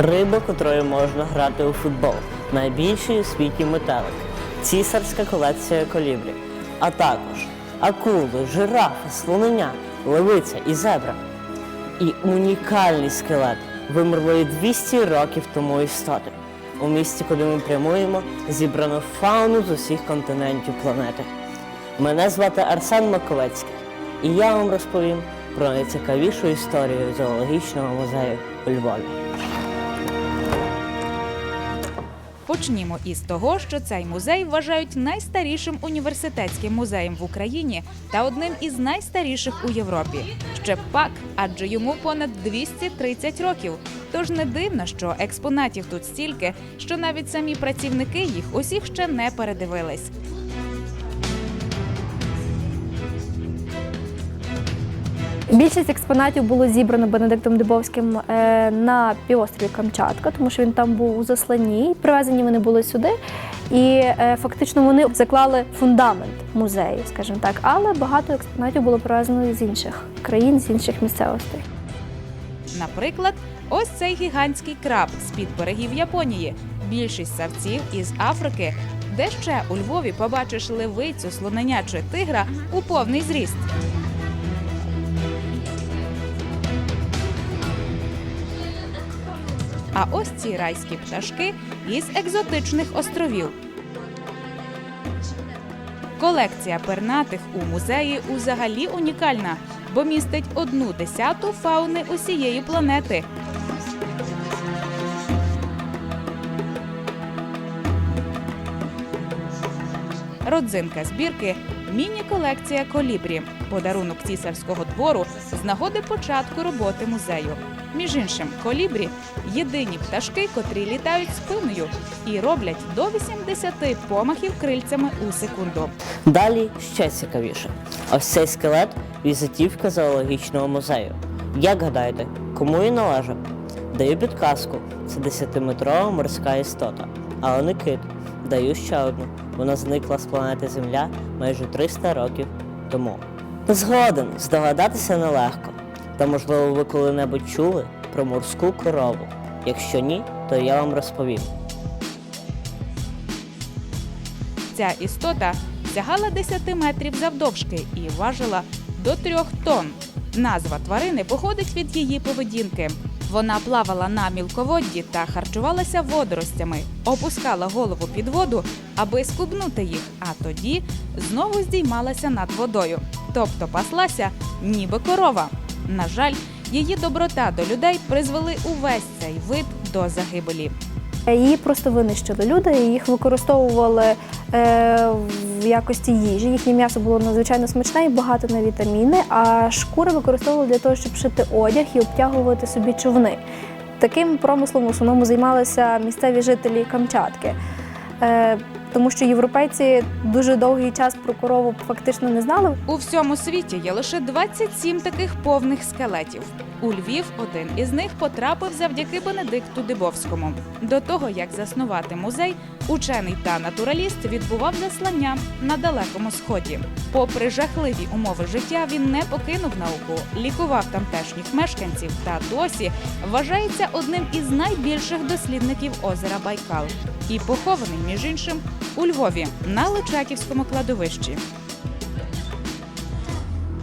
Риба, котрою можна грати у футбол. Найбільший у світі метелик. Цісарська колекція колібрі. А також акули, жирафи, слонення, левиця і зебра. І унікальний скелет вимерлої 200 років тому істоти. У місті, куди ми прямуємо, зібрано фауну з усіх континентів планети. Мене звати Арсен Маковецький, і я вам розповім про найцікавішу історію зоологічного музею у Львові. Почнімо із того, що цей музей вважають найстарішим університетським музеєм в Україні та одним із найстаріших у Європі. Ще пак, адже йому понад 230 років. Тож не дивно, що експонатів тут стільки, що навіть самі працівники їх усіх ще не передивились. Більшість експонатів було зібрано Бенедиктом Дубовським е, на півострові Камчатка, тому що він там був у засланні. Привезені вони були сюди, і е, фактично вони заклали фундамент музею, скажімо так. Але багато експонатів було привезено з інших країн, з інших місцевостей. Наприклад, ось цей гігантський краб з-під берегів Японії, більшість савців із Африки. Де ще у Львові побачиш левицю, слонення чи тигра у повний зріст. А ось ці райські пташки із екзотичних островів. Колекція пернатих у музеї взагалі унікальна, бо містить одну десяту фауни усієї планети. Родзинка збірки міні-колекція колібрі, подарунок цісарського двору з нагоди початку роботи музею. Між іншим, колібрі єдині пташки, котрі літають спиною і роблять до 80 помахів крильцями у секунду. Далі ще цікавіше. Ось цей скелет візитівка зоологічного музею. Як гадаєте, кому він належав? Даю підказку: це 10-метрова морська істота, але не кит. Даю ще одну. Вона зникла з планети Земля майже 300 років тому. Згоден здогадатися нелегко. Та можливо ви коли-небудь чули про морську корову. Якщо ні, то я вам розповім. Ця істота сягала 10 метрів завдовжки і важила до 3 тонн. Назва тварини походить від її поведінки. Вона плавала на мілководді та харчувалася водоростями, опускала голову під воду, аби скубнути їх, а тоді знову здіймалася над водою, тобто паслася ніби корова. На жаль, її доброта до людей призвели увесь цей вид до загибелі. Її просто винищили люди, їх використовували е, в якості їжі. Їхнє м'ясо було надзвичайно смачне і багато на вітаміни, а шкури використовували для того, щоб шити одяг і обтягувати собі човни. Таким промислом в основному займалися місцеві жителі Камчатки. Е, тому що європейці дуже довгий час про корову фактично не знали. У всьому світі є лише 27 таких повних скелетів. У Львів один із них потрапив завдяки Бенедикту Дибовському. До того як заснувати музей, учений та натураліст відбував заслання на далекому сході. Попри жахливі умови життя, він не покинув науку, лікував тамтешніх мешканців та досі вважається одним із найбільших дослідників озера Байкал і похований між іншим у Львові на Личаківському кладовищі.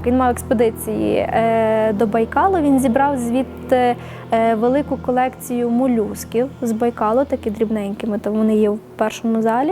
Він мав експедиції е, до Байкалу. Він зібрав звідти е, велику колекцію молюсків з Байкалу, такі дрібненькими, то вони є в першому залі.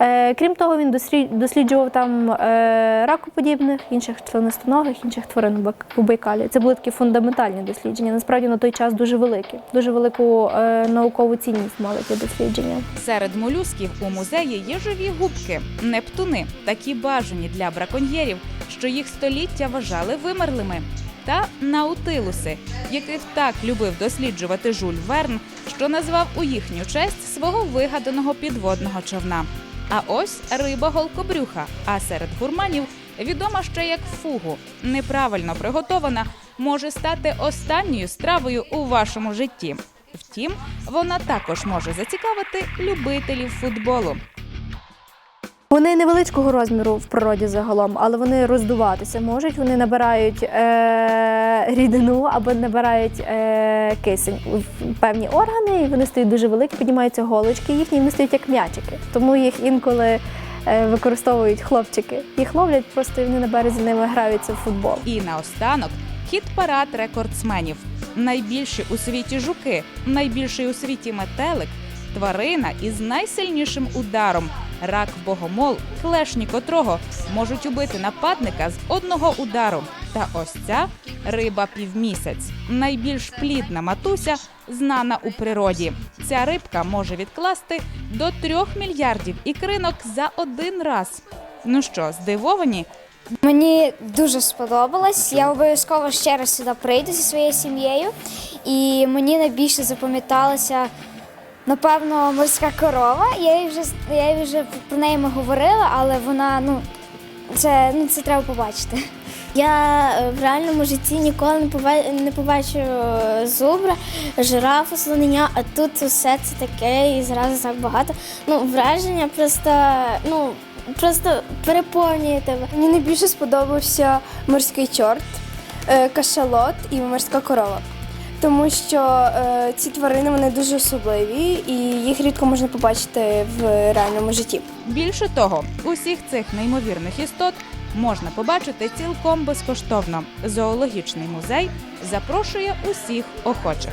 Е, Крім того, він дослід- досліджував там е, ракоподібних, інших членистоногих, інших тварин у Байкалі. Це були такі фундаментальні дослідження. Насправді на той час дуже великі, дуже велику е, наукову цінність мали ті дослідження. Серед молюсків у музеї є живі губки, нептуни, такі бажані для браконьєрів, що їх століття вважали вимерлими. Та наутилуси, яких так любив досліджувати Жюль Верн, що назвав у їхню честь свого вигаданого підводного човна. А ось риба голкобрюха. А серед гурманів відома ще як фугу. Неправильно приготована може стати останньою стравою у вашому житті. Втім, вона також може зацікавити любителів футболу. Вони невеличкого розміру в природі загалом, але вони роздуватися можуть. Вони набирають е- рідину або набирають е- кисень в певні органи, і вони стають дуже великі, піднімаються голочки їхні, і вони стають як м'ячики. Тому їх інколи е- використовують хлопчики. Їх ловлять просто вони на березі ними граються в футбол. І наостанок хіт парад рекордсменів. Найбільші у світі жуки, найбільший у світі метелик, тварина із найсильнішим ударом. Рак богомол, клешні котрого можуть убити нападника з одного удару. Та ось ця риба півмісяць. Найбільш плідна матуся, знана у природі. Ця рибка може відкласти до трьох мільярдів ікринок за один раз. Ну що, здивовані? Мені дуже сподобалось. Я обов'язково ще раз сюди прийду зі своєю сім'єю. І мені найбільше запам'яталася, напевно, морська корова. Я їй вже я їй вже про неї ми говорила, але вона, ну, це, ну, це треба побачити. Я е, в реальному житті ніколи не побачу, не побачу е, зубра, жирафу, слонення, а тут все це таке і зразу так багато. Ну, враження просто, ну, просто переповнює тебе. Мені найбільше сподобався морський чорт, е, кашалот і морська корова. Тому що е, ці тварини вони дуже особливі і їх рідко можна побачити в реальному житті. Більше того, усіх цих неймовірних істот можна побачити цілком безкоштовно. Зоологічний музей запрошує усіх охочих.